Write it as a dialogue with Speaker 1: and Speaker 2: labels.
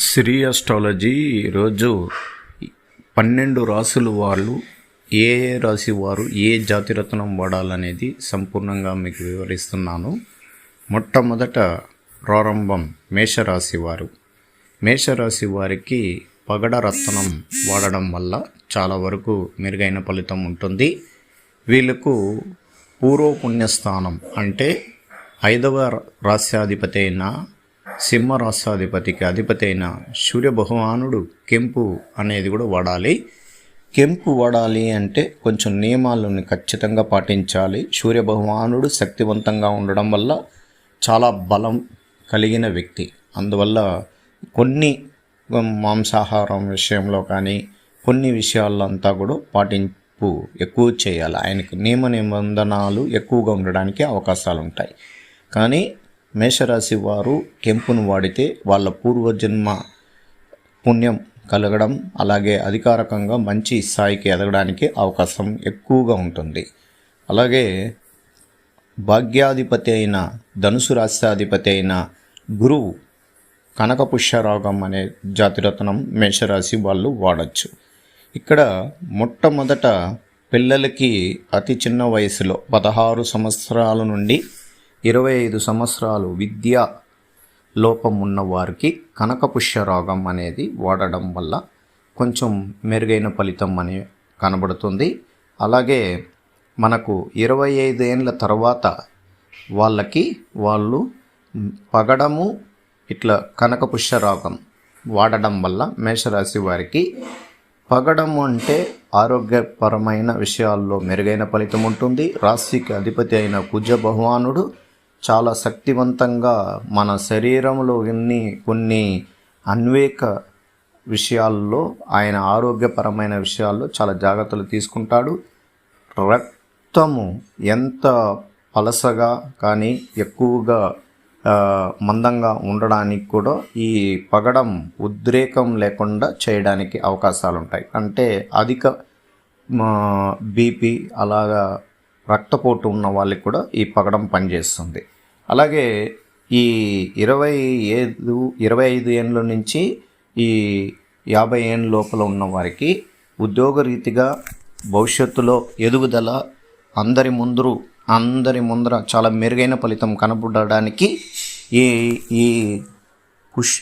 Speaker 1: Shri astrology ఈరోజు పన్నెండు రాసులు వాళ్ళు ఏ ఏ రాశి వారు ఏ జాతిరత్నం వాడాలనేది సంపూర్ణంగా మీకు వివరిస్తున్నాను. మొట్టమొదట ప్రారంభం మేషరాశి వారు. మేషరాశి వారికి పగడ రత్నం వాడడం వల్ల చాలా వరకు మెరుగైన ఫలితం ఉంటుంది. వీళ్ళకు పూర్వపుణ్యస్థానం అంటే ఐదవ రాస్యాధిపతి అయిన సింహరాష్ట్రాధిపతికి అధిపతి అయిన సూర్య భగవానుడు కెంపు అనేది కూడా వాడాలి. కెంపు వాడాలి అంటే కొంచెం నియమాలను ఖచ్చితంగా పాటించాలి. సూర్య భగవానుడు శక్తివంతంగా ఉండడం వల్ల చాలా బలం కలిగిన వ్యక్తి. అందువల్ల కొన్ని మాంసాహారం విషయంలో కానీ కొన్ని విషయాల్లో అంతా కూడా పాటింపు ఎక్కువ చేయాలి. ఆయనకు నియమ నిబంధనలు ఎక్కువగా ఉండడానికి అవకాశాలు ఉంటాయి కానీ మేషరాశి వారు కెంపును వాడితే వాళ్ళ పూర్వజన్మ పుణ్యం కలగడం అలాగే అధికారకంగా మంచి స్థాయికి ఎదగడానికి అవకాశం ఎక్కువగా ఉంటుంది. అలాగే భాగ్యాధిపతి అయిన ధనుసు రాష్ట్రాధిపతి అయిన గురువు కనకపుష్యరాగం అనే జాతిరత్నం మేషరాశి వాళ్ళు వాడచ్చు. ఇక్కడ మొట్టమొదట పిల్లలకి అతి చిన్న వయసులో పదహారు సంవత్సరాల నుండి ఇరవై ఐదు సంవత్సరాలు విద్యా లోపం ఉన్న వారికి కనకపుష్య రోగం అనేది వాడడం వల్ల కొంచెం మెరుగైన ఫలితం అని కనబడుతుంది. అలాగే మనకు ఇరవై ఐదేళ్ళ తర్వాత వాళ్ళకి వాళ్ళు పగడము ఇట్లా కనకపుష్య రోగం వాడడం వల్ల మేషరాశి వారికి పగడం అంటే ఆరోగ్యపరమైన విషయాల్లో మెరుగైన ఫలితం ఉంటుంది. రాశికి అధిపతి అయిన కుజ భగవానుడు చాలా శక్తివంతంగా మన శరీరంలో ఎన్ని కొన్ని అన్వేక విషయాల్లో ఆయన ఆరోగ్యపరమైన విషయాల్లో చాలా జాగ్రత్తలు తీసుకుంటాడు. రక్తము ఎంత పలసగా కానీ ఎక్కువగా మందంగా ఉండడానికి కూడా ఈ పగడం ఉద్రేకం లేకుండా చేయడానికి అవకాశాలు ఉంటాయి అంటే అధిక బీపీ అలాగా రక్తపోటు ఉన్న వాళ్ళకి కూడా ఈ పగడం పనిచేస్తుంది. అలాగే ఈ ఇరవై ఐదు ఇరవై ఐదు ఏళ్ళ నుంచి ఈ యాభై ఏళ్ళ లోపల ఉన్న వారికి ఉద్యోగరీతిగా భవిష్యత్తులో ఎదుగుదల అందరి ముందు అందరి ముందర చాలా మెరుగైన ఫలితం కనబడడానికి ఈ ఈ పుష్